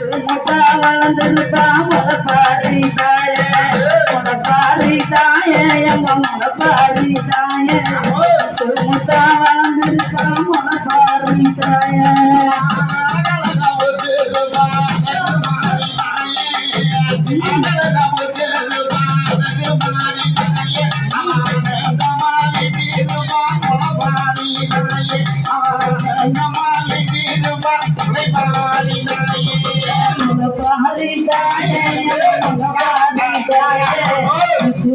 முத்தா முளப்பாரி தாய முளப்பாரி தாய முளப்பாரி முத்தா முளப்பாரி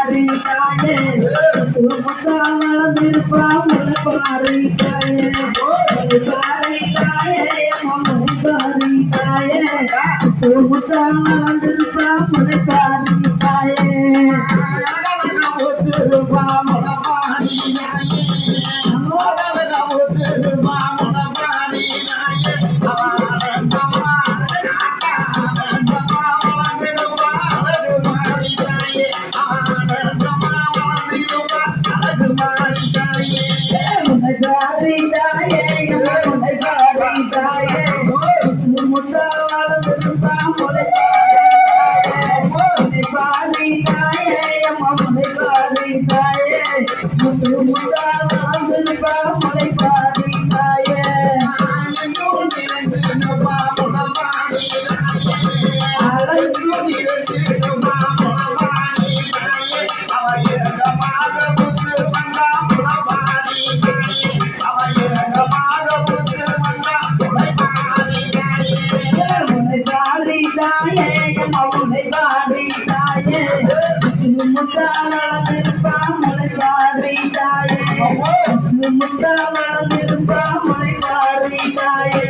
பாரி தாயே முத்தா வளர்ந்துருக்கா முளப்பாரி தாய முளப்பாரி தாய முளப்பாரி தாய முத்தா தாய முளப்பாரி தாய முளப்பாரி முளைப்பாரி தாயே